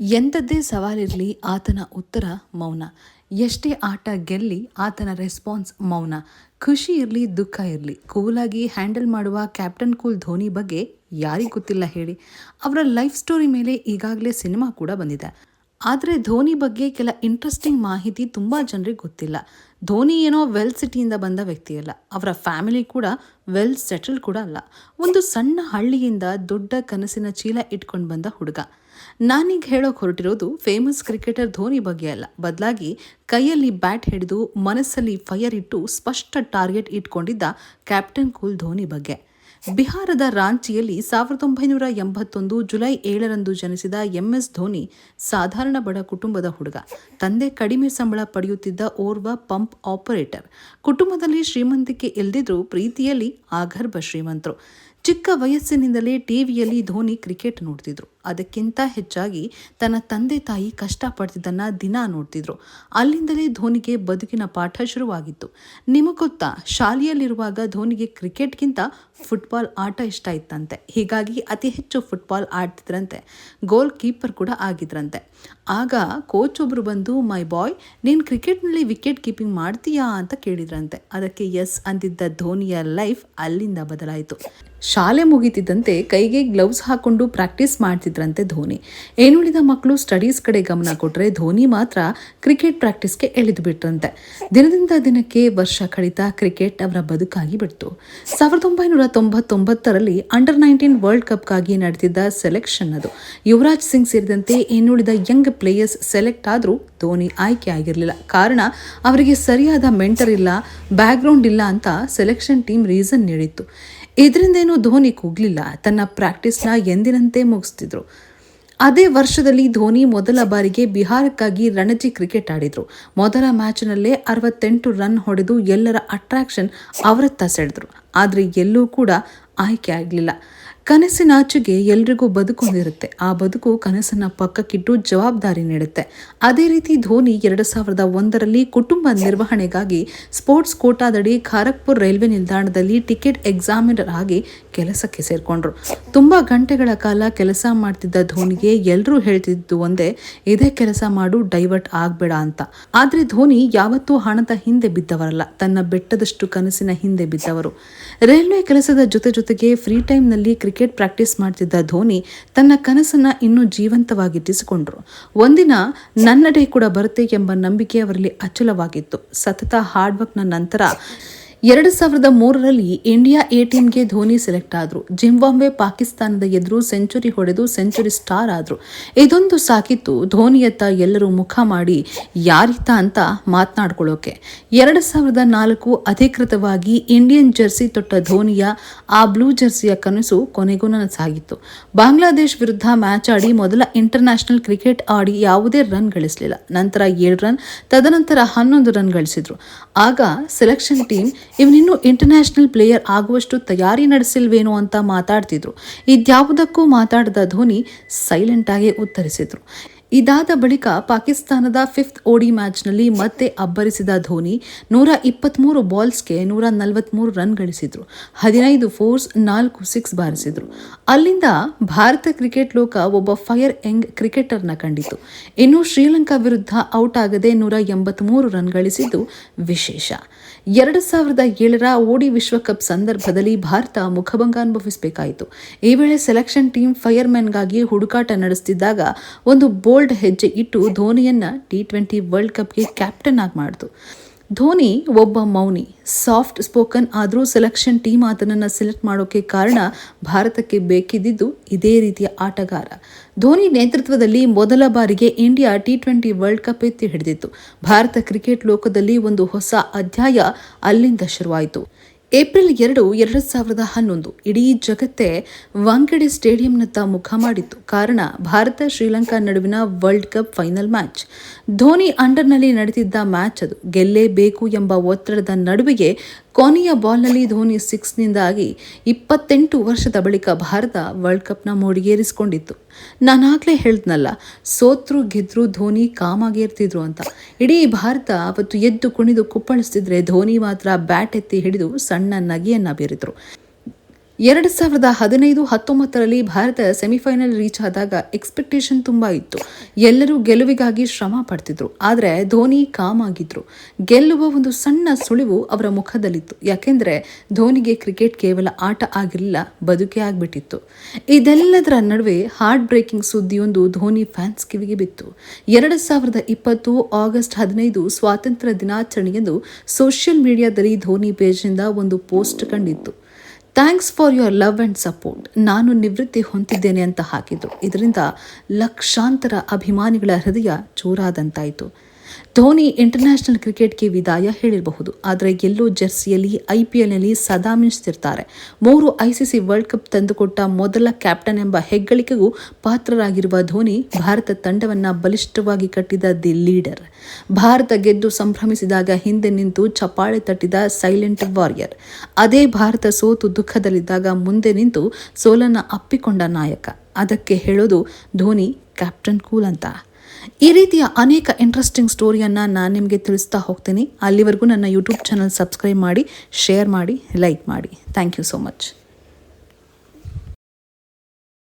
ಎಂಥದ್ದೇ ಸವಾಲಿರಲಿ ಆತನ ಉತ್ತರ ಮೌನ. ಎಷ್ಟೇ ಆಟ ಗೆಲ್ಲಿ ಆತನ ರೆಸ್ಪಾನ್ಸ್ ಮೌನ. ಖುಷಿ ಇರಲಿ, ದುಃಖ ಇರಲಿ. ಕೂಲಾಗಿ ಹ್ಯಾಂಡಲ್ ಮಾಡುವ ಕ್ಯಾಪ್ಟನ್ ಕೂಲ್ ಧೋನಿ ಬಗ್ಗೆ ಯಾರಿಗೂ ಗೊತ್ತಿಲ್ಲ ಹೇಳಿ. ಅವರ ಲೈಫ್ ಸ್ಟೋರಿ ಮೇಲೆ ಈಗಾಗಲೇ ಸಿನಿಮಾ ಕೂಡ ಬಂದಿದೆ. ಆದರೆ ಧೋನಿ ಬಗ್ಗೆ ಕೆಲ ಇಂಟ್ರೆಸ್ಟಿಂಗ್ ಮಾಹಿತಿ ತುಂಬ ಜನರಿಗೆ ಗೊತ್ತಿಲ್ಲ. ಧೋನಿ ಏನೋ ವೆಲ್ ಸಿಟಿಯಿಂದ ಬಂದ ವ್ಯಕ್ತಿಯಲ್ಲ ಅವರ ಫ್ಯಾಮಿಲಿ ಕೂಡ ವೆಲ್ ಸೆಟಲ್ ಕೂಡ ಅಲ್ಲ. ಒಂದು ಸಣ್ಣ ಹಳ್ಳಿಯಿಂದ ದೊಡ್ಡ ಕನಸಿನ ಚೀಲ ಇಟ್ಕೊಂಡು ಬಂದ ಹುಡುಗ. ನಾನೀಗ ಹೇಳೋಕೆ ಹೊರಟಿರೋದು ಫೇಮಸ್ ಕ್ರಿಕೆಟರ್ ಧೋನಿ ಬಗ್ಗೆ ಅಲ್ಲ. ಬದಲಾಗಿ ಕೈಯಲ್ಲಿ ಬ್ಯಾಟ್ ಹಿಡಿದು ಮನಸ್ಸಲ್ಲಿ ಫೈರ್ ಇಟ್ಟು ಸ್ಪಷ್ಟ ಟಾರ್ಗೆಟ್ ಇಟ್ಕೊಂಡಿದ್ದ ಕ್ಯಾಪ್ಟನ್ ಕೂಲ್ ಧೋನಿ ಬಗ್ಗೆ. ಬಿಹಾರದ ರಾಂಚಿಯಲ್ಲಿ ಸಾವಿರದ ಒಂಬೈನೂರ ಎಂಬತ್ತೊಂದು ಜುಲೈ ಏಳರಂದು ಜನಿಸಿದ ಎಂಎಸ್ ಧೋನಿ ಸಾಧಾರಣ ಬಡ ಕುಟುಂಬದ ಹುಡುಗ. ತಂದೆ ಕಡಿಮೆ ಸಂಬಳ ಪಡೆಯುತ್ತಿದ್ದ ಓರ್ವ ಪಂಪ್ ಆಪರೇಟರ್ ಕುಟುಂಬದಲ್ಲಿ ಶ್ರೀಮಂತಿಕೆ ಇಲ್ದಿದ್ರೂ ಪ್ರೀತಿಯಲ್ಲಿ ಆಗರ್ಭ ಶ್ರೀಮಂತರು. ಚಿಕ್ಕ ವಯಸ್ಸಿನಿಂದಲೇ ಟಿವಿಯಲ್ಲಿ ಧೋನಿ ಕ್ರಿಕೆಟ್ ನೋಡ್ತಿದ್ರು. ಅದಕ್ಕಿಂತ ಹೆಚ್ಚಾಗಿ ತನ್ನ ತಂದೆ ತಾಯಿ ಕಷ್ಟಪಡ್ತಿದ್ದನ್ನ ದಿನ ನೋಡ್ತಿದ್ರು. ಅಲ್ಲಿಂದಲೇ ಧೋನಿಗೆ ಬದುಕಿನ ಪಾಠ ಶುರುವಾಗಿತ್ತು. ನಿಮಗೆ ಶಾಲೆಯಲ್ಲಿರುವಾಗ ಧೋನಿಗೆ ಕ್ರಿಕೆಟ್ಗಿಂತ ಫುಟ್ಬಾಲ್ ಆಟ ಇಷ್ಟ ಇತ್ತಂತೆ. ಹೀಗಾಗಿ ಅತಿ ಹೆಚ್ಚು ಫುಟ್ಬಾಲ್ ಆಡ್ತಿದ್ರಂತೆ. ಗೋಲ್ ಕೀಪರ್ ಕೂಡ ಆಗಿದ್ರಂತೆ. ಆಗ ಕೋಚ್ ಒಬ್ರು ಬಂದು, ಮೈ ಬಾಯ್, ನೀನು ಕ್ರಿಕೆಟ್ನಲ್ಲಿ ವಿಕೆಟ್ ಕೀಪಿಂಗ್ ಮಾಡ್ತೀಯಾ? ಅಂತ ಕೇಳಿದ್ರಂತೆ. ಅದಕ್ಕೆ ಎಸ್ ಅಂದಿದ್ದ ಧೋನಿಯ ಲೈಫ್ ಅಲ್ಲಿಂದ ಬದಲಾಯಿತು. ಶಾಲೆ ಮುಗಿತಿದ್ದಂತೆ ಕೈಗೆ ಗ್ಲೌಸ್ ಹಾಕೊಂಡು ಪ್ರಾಕ್ಟೀಸ್ ಮಾಡ್ತಿದ್ರಂತೆ ಧೋನಿ. ಏನುಳಿದ ಮಕ್ಕಳು ಸ್ಟಡೀಸ್ ಕಡೆ ಗಮನ ಕೊಟ್ಟರೆ ಧೋನಿ ಮಾತ್ರ ಕ್ರಿಕೆಟ್ ಪ್ರಾಕ್ಟೀಸ್ಗೆ ಎಳೆದು ಬಿಟ್ರಂತೆ. ದಿನದಿಂದ ದಿನಕ್ಕೆ ವರ್ಷ ಕಳಿತ ಕ್ರಿಕೆಟ್ ಅವರ ಬದುಕಾಗಿ ಬಿಡ್ತು. ಸಾವಿರದ ಒಂಬೈನೂರ ತೊಂಬತ್ತೊಂಬತ್ತರಲ್ಲಿ ಅಂಡರ್ ನೈನ್ಟೀನ್ ವರ್ಲ್ಡ್ ಕಪ್ಗಾಗಿ ನಡೆದಿದ್ದ ಸೆಲೆಕ್ಷನ್ ಅದು. ಯುವರಾಜ್ ಸಿಂಗ್ ಸೇರಿದಂತೆ ಇನ್ನುಳಿದ ಯಂಗ್ ಪ್ಲೇಯರ್ಸ್ ಸೆಲೆಕ್ಟ್ ಆದರೂ ಧೋನಿ ಆಯ್ಕೆ ಆಗಿರಲಿಲ್ಲ. ಕಾರಣ, ಅವರಿಗೆ ಸರಿಯಾದ ಮೆಂಟರ್ ಇಲ್ಲ ಬ್ಯಾಕ್ಗ್ರೌಂಡ್ ಇಲ್ಲ ಅಂತ ಸೆಲೆಕ್ಷನ್ ಟೀಮ್ ರೀಸನ್ ನೀಡಿತ್ತು. ಇದರಿಂದೇನೂ ಧೋನಿ ಕುಗ್ಲಿಲ್ಲ. ತನ್ನ ಪ್ರಾಕ್ಟೀಸ್ನ ಎಂದಿನಂತೆ ಮುಗಿಸ್ತಿದ್ರು. ಅದೇ ವರ್ಷದಲ್ಲಿ ಧೋನಿ ಮೊದಲ ಬಾರಿಗೆ ಬಿಹಾರಕ್ಕಾಗಿ ರಣಜಿ ಕ್ರಿಕೆಟ್ ಆಡಿದರು. ಮೊದಲ ಮ್ಯಾಚ್ನಲ್ಲೇ ಅರವತ್ತೆಂಟು ರನ್ ಹೊಡೆದು ಎಲ್ಲರ ಅಟ್ರಾಕ್ಷನ್ ಅವರತ್ತ ಸೆಳೆದ್ರು. ಆದರೆ ಎಲ್ಲೂ ಕೂಡ ಆಯ್ಕೆ ಆಗಲಿಲ್ಲ. ಕನಸಿನಾಚೆಗೆ ಎಲ್ರಿಗೂ ಬದುಕೊಂದಿರುತ್ತೆ ಆ ಬದುಕು ಕನಸನ್ನ ಪಕ್ಕಕ್ಕಿಟ್ಟು ಜವಾಬ್ದಾರಿ ನೀಡುತ್ತೆ. ಅದೇ ರೀತಿ ಧೋನಿ ಎರಡು ಸಾವಿರದ ಒಂದರಲ್ಲಿ ಕುಟುಂಬ ನಿರ್ವಹಣೆಗಾಗಿ ಸ್ಪೋರ್ಟ್ಸ್ ಕೋಟಾದಡಿ ಖಾರಗ್ಪುರ್ ರೈಲ್ವೆ ನಿಲ್ದಾಣದಲ್ಲಿ ಟಿಕೆಟ್ ಎಕ್ಸಾಮಿನರ್ ಆಗಿ ಕೆಲಸಕ್ಕೆ ಸೇರ್ಕೊಂಡ್ರು. ತುಂಬಾ ಗಂಟೆಗಳ ಕಾಲ ಕೆಲಸ ಮಾಡ್ತಿದ್ದ ಧೋನಿಗೆ ಎಲ್ಲರೂ ಹೇಳ್ತಿದ್ದು ಒಂದೇ, ಇದೇ ಕೆಲಸ ಮಾಡು, ಡೈವರ್ಟ್ ಆಗ್ಬೇಡ ಅಂತ. ಆದ್ರೆ ಧೋನಿ ಯಾವತ್ತೂ ಹಣದ ಹಿಂದೆ ಬಿದ್ದವರಲ್ಲ, ತನ್ನ ಬೆಟ್ಟದಷ್ಟು ಕನಸಿನ ಹಿಂದೆ ಬಿದ್ದವರು. ರೈಲ್ವೆ ಕೆಲಸದ ಜೊತೆ ಜೊತೆಗೆ ಫ್ರೀ ಟೈಮ್ನಲ್ಲಿ ಕ್ರಿಕೆಟ್ ಪ್ರಾಕ್ಟೀಸ್ ಮಾಡ್ತಿದ್ದ ಧೋನಿ ತನ್ನ ಕನಸನ್ನ ಇನ್ನೂ ಜೀವಂತವಾಗಿಟ್ಟಿಸಿಕೊಂಡ್ರು ಒಂದಿನ ನನ್ನ ಡೇ ಕೂಡ ಬರುತ್ತೆ ಎಂಬ ನಂಬಿಕೆ ಅವರಲ್ಲಿ ಅಚಲವಾಗಿತ್ತು. ಸತತ ಹಾರ್ಡ್ ವರ್ಕ್ನ ನಂತರ ಎರಡು ಸಾವಿರದ ಮೂರರಲ್ಲಿ ಇಂಡಿಯಾ ಎ ಟೀಮ್ಗೆ ಧೋನಿ ಸೆಲೆಕ್ಟ್ ಆದರು. ಜಿಂಬಾಂಬೆ ಪಾಕಿಸ್ತಾನದ ಎದುರು ಸೆಂಚುರಿ ಹೊಡೆದು ಸೆಂಚುರಿ ಸ್ಟಾರ್ ಆದರು. ಇದೊಂದು ಸಾಕಿತ್ತು ಧೋನಿಯತ್ತ ಎಲ್ಲರೂ ಮುಖ ಮಾಡಿ ಯಾರಿತ್ತ ಅಂತ ಮಾತನಾಡ್ಕೊಳ್ಳೋಕೆ. ಎರಡು ಸಾವಿರದ ನಾಲ್ಕು ಅಧಿಕೃತವಾಗಿ ಇಂಡಿಯನ್ ಜರ್ಸಿ ತೊಟ್ಟ ಧೋನಿಯ ಆ ಬ್ಲೂ ಜರ್ಸಿಯ ಕನಸು ಕೊನೆಗೂ ನನಸಾಗಿತ್ತು. ಬಾಂಗ್ಲಾದೇಶ್ ವಿರುದ್ಧ ಮ್ಯಾಚ್ ಆಡಿ ಮೊದಲ ಇಂಟರ್ನ್ಯಾಷನಲ್ ಕ್ರಿಕೆಟ್ ಆಡಿ ಯಾವುದೇ ರನ್ ಗಳಿಸಲಿಲ್ಲ. ನಂತರ ಏಳು ರನ್, ತದನಂತರ ಹನ್ನೊಂದು ರನ್ ಗಳಿಸಿದ್ರು. ಆಗ ಸೆಲೆಕ್ಷನ್ ಟೀಮ್ ಇವನಿನ್ನೂ ಇಂಟರ್ನ್ಯಾಷನಲ್ ಪ್ಲೇಯರ್ ಆಗುವಷ್ಟು ತಯಾರಿ ನಡೆಸಿಲ್ವೇನೋ ಅಂತ ಮಾತಾಡ್ತಿದ್ರು. ಇದ್ಯಾವುದಕ್ಕೂ ಮಾತಾಡದ ಧೋನಿ ಸೈಲೆಂಟ್ ಆಗಿ ಉತ್ತರಿಸಿದ್ರು. ಇದಾದ ಬಳಿಕ ಪಾಕಿಸ್ತಾನದ ಫಿಫ್ತ್ ಓಡಿ ಮ್ಯಾಚ್ನಲ್ಲಿ ಮತ್ತೆ ಅಬ್ಬರಿಸಿದ ಧೋನಿ ನೂರ ಇಪ್ಪತ್ತ್ಮೂರು ಬಾಲ್ಸ್ಗೆ ನೂರ ನಲವತ್ತ್ಮೂರು ರನ್ ಗಳಿಸಿದ್ರು. ಹದಿನೈದು ಫೋರ್ಸ್, ನಾಲ್ಕು ಸಿಕ್ಸ್ ಬಾರಿಸಿದ್ರು. ಅಲ್ಲಿಂದ ಭಾರತ ಕ್ರಿಕೆಟ್ ಲೋಕ ಒಬ್ಬ ಫೈರ್ ಯಂಗ್ ಕ್ರಿಕೆಟರ್ನ ಕಂಡಿತು. ಇನ್ನು ಶ್ರೀಲಂಕಾ ವಿರುದ್ಧ ಔಟ್ ಆಗದೆ ನೂರ ಎಂಬತ್ತ್ಮೂರು ರನ್ ಗಳಿಸಿದ್ದು ವಿಶೇಷ. ಎರಡು ಸಾವಿರದ ಏಳರ ಓಡಿ ವಿಶ್ವಕಪ್ ಸಂದರ್ಭದಲ್ಲಿ ಭಾರತ ಮುಖಭಂಗ ಅನುಭವಿಸಬೇಕಾಯಿತು. ಈ ವೇಳೆ ಸೆಲೆಕ್ಷನ್ ಟೀಮ್ ಫೈರ್ಮನ್ಗಾಗಿ ಹುಡುಕಾಟ ನಡೆಸುತ್ತಿದ್ದಾಗ ಒಂದು ಬೋಲ್ಡ್ ಹೆಜ್ಜೆ ಇಟ್ಟು ಧೋನಿಯನ್ನ ಟಿ ಟ್ವೆಂಟಿ ವರ್ಲ್ಡ್ ಕಪ್ಗೆ ಕ್ಯಾಪ್ಟನ್ ಆಗಿ ಮಾಡಿತು. ಧೋನಿ ಒಬ್ಬ ಮೌನಿ ಸಾಫ್ಟ್ ಸ್ಪೋಕನ್ ಆದರೂ ಸೆಲೆಕ್ಷನ್ ಟೀಮ್ ಆತನನ್ನು ಸೆಲೆಕ್ಟ್ ಮಾಡೋಕೆ ಕಾರಣ ಭಾರತಕ್ಕೆ ಬೇಕಿದ್ದಿದ್ದು ಇದೇ ರೀತಿಯ ಆಟಗಾರ. ಧೋನಿ ನೇತೃತ್ವದಲ್ಲಿ ಮೊದಲ ಬಾರಿಗೆ India T twenty world cup ಎತ್ತಿ ಹಿಡಿದಿತ್ತು. ಭಾರತ ಕ್ರಿಕೆಟ್ ಲೋಕದಲ್ಲಿ ಒಂದು ಹೊಸ ಅಧ್ಯಾಯ ಅಲ್ಲಿಂದ ಶುರುವಾಯಿತು. ಏಪ್ರಿಲ್ ಎರಡು ಎರಡು ಸಾವಿರದ ಹನ್ನೊಂದು. ಇಡೀ ಜಗತ್ತೇ ವಾಂಖೆಡೆ ಸ್ಟೇಡಿಯಂನತ್ತ ಮುಖ ಮಾಡಿತ್ತು. ಕಾರಣ, ಭಾರತ ಶ್ರೀಲಂಕಾ ನಡುವಿನ world cup final match Dhoni ಅಂಡರ್ನಲ್ಲಿ ನಡೆದಿದ್ದ ಮ್ಯಾಚ್ ಅದು ಗೆಲ್ಲೇಬೇಕು ಎಂಬ ಒತ್ತಡದ ನಡುವೆಗೆ ಕೊನೆಯ ಬಾಲ್ನಲ್ಲಿ ಧೋನಿ ಸಿಕ್ಸ್ನಿಂದಾಗಿ ಇಪ್ಪತ್ತೆಂಟು ವರ್ಷದ ಬಳಿಕ ಭಾರತ ವರ್ಲ್ಡ್ ಕಪ್ನ ಮೋಡಿಗೇರಿಸಿಕೊಂಡಿತ್ತು. ನಾನಾಗಲೇ ಹೇಳ್ದ್ನಲ್ಲ, ಸೋತ್ರು ಗೆದ್ರು ಧೋನಿ ಕಾಮಾಗೇರ್ತಿದ್ರು ಅಂತ. ಇಡೀ ಭಾರತ ಅವತ್ತು ಎದ್ದು ಕುಣಿದು ಕುಪ್ಪಳಿಸ್ತಿದ್ರೆ ಧೋನಿ ಮಾತ್ರ ಬ್ಯಾಟ್ ಎತ್ತಿ ಹಿಡಿದು ಸಣ್ಣ ನಗಿಯನ್ನ ಬೀರಿದ್ರು. ಎರಡು ಸಾವಿರದ ಹದಿನೈದು ಹತ್ತೊಂಬತ್ತರಲ್ಲಿ ಭಾರತ ಸೆಮಿಫೈನಲ್ ರೀಚ್ ಆದಾಗ ಎಕ್ಸ್ಪೆಕ್ಟೇಷನ್ ತುಂಬ ಇತ್ತು. ಎಲ್ಲರೂ ಗೆಲುವಿಗಾಗಿ ಶ್ರಮ ಪಡ್ತಿದ್ರು. ಆದರೆ ಧೋನಿ ಕಾಮ್ ಆಗಿದ್ರು. ಗೆಲ್ಲುವ ಒಂದು ಸಣ್ಣ ಸುಳಿವು ಅವರ ಮುಖದಲ್ಲಿತ್ತು. ಯಾಕೆಂದರೆ ಧೋನಿಗೆ ಕ್ರಿಕೆಟ್ ಕೇವಲ ಆಟ ಆಗಿರಲಿಲ್ಲ, ಬದುಕೇ ಆಗಿಬಿಟ್ಟಿತ್ತು. ಇದೆಲ್ಲದರ ನಡುವೆ ಹಾರ್ಟ್ ಬ್ರೇಕಿಂಗ್ ಸುದ್ದಿಯೊಂದು ಧೋನಿ ಫ್ಯಾನ್ಸ್ ಕಿವಿಗೆ ಬಿತ್ತು. ಎರಡು ಸಾವಿರದ ಇಪ್ಪತ್ತು ಆಗಸ್ಟ್ ಹದಿನೈದು ಸ್ವಾತಂತ್ರ್ಯ ದಿನಾಚರಣೆಯಂದು ಸೋಷಿಯಲ್ ಮೀಡಿಯಾದಲ್ಲಿ ಧೋನಿ ಪೇಜ್ನಿಂದ ಒಂದು post ಕಂಡಿತ್ತು. Thanks for your love and support ನಾನು ನಿವೃತ್ತಿ ಹೊಂದಿದ್ದೇನೆ ಅಂತ ಹಾಕಿದ್ರು ಇದರಿಂದ ಲಕ್ಷಾಂತರ ಅಭಿಮಾನಿಗಳ ಹೃದಯ ಚೂರಾದಂತಾಯಿತು. ಧೋನಿ ಇಂಟರ್ನ್ಯಾಷನಲ್ ಕ್ರಿಕೆಟ್ಗೆ ವಿದಾಯ ಹೇಳಿರಬಹುದು. ಆದರೆ ಎಲ್ಲೋ ಜೆರ್ಸಿಯಲ್ಲಿ ಐಪಿಎಲ್ನಲ್ಲಿ ಸದಾ ಮಿಂಚ್ತಿರ್ತಾರೆ. ಮೂರು ಐಸಿಸಿ ವರ್ಲ್ಡ್ ಕಪ್ ತಂದುಕೊಟ್ಟ ಮೊದಲ ಕ್ಯಾಪ್ಟನ್ ಎಂಬ ಹೆಗ್ಗಳಿಕೆಗೂ ಪಾತ್ರರಾಗಿರುವ ಧೋನಿ ಭಾರತ ತಂಡವನ್ನು ಬಲಿಷ್ಠವಾಗಿ ಕಟ್ಟಿದ ದಿ ಲೀಡರ್. ಭಾರತ ಗೆದ್ದು ಸಂಭ್ರಮಿಸಿದಾಗ ಹಿಂದೆ ನಿಂತು ಚಪಾಳೆ ತಟ್ಟಿದ ಸೈಲೆಂಟ್ ವಾರಿಯರ್ ಅದೇ ಭಾರತ ಸೋತು ದುಃಖದಲ್ಲಿದ್ದಾಗ ಮುಂದೆ ನಿಂತು ಸೋಲನ್ನು ಅಪ್ಪಿಕೊಂಡ ನಾಯಕ. ಅದಕ್ಕೆ ಹೇಳೋದು, ಧೋನಿ ಕ್ಯಾಪ್ಟನ್ ಕೂಲ್ ಅಂತ. ಈ ರೀತಿಯ ಅನೇಕ ಇಂಟ್ರೆಸ್ಟಿಂಗ್ ಸ್ಟೋರಿಯನ್ನು ನಾನು ನಿಮಗೆ ತಿಳಿಸ್ತಾ ಹೋಗ್ತೀನಿ. ಅಲ್ಲಿವರೆಗೂ ನನ್ನ ಯೂಟ್ಯೂಬ್ ಚಾನಲ್ ಸಬ್ಸ್ಕ್ರೈಬ್ ಮಾಡಿ ಶೇರ್ ಮಾಡಿ ಲೈಕ್ ಮಾಡಿ. Thank you so much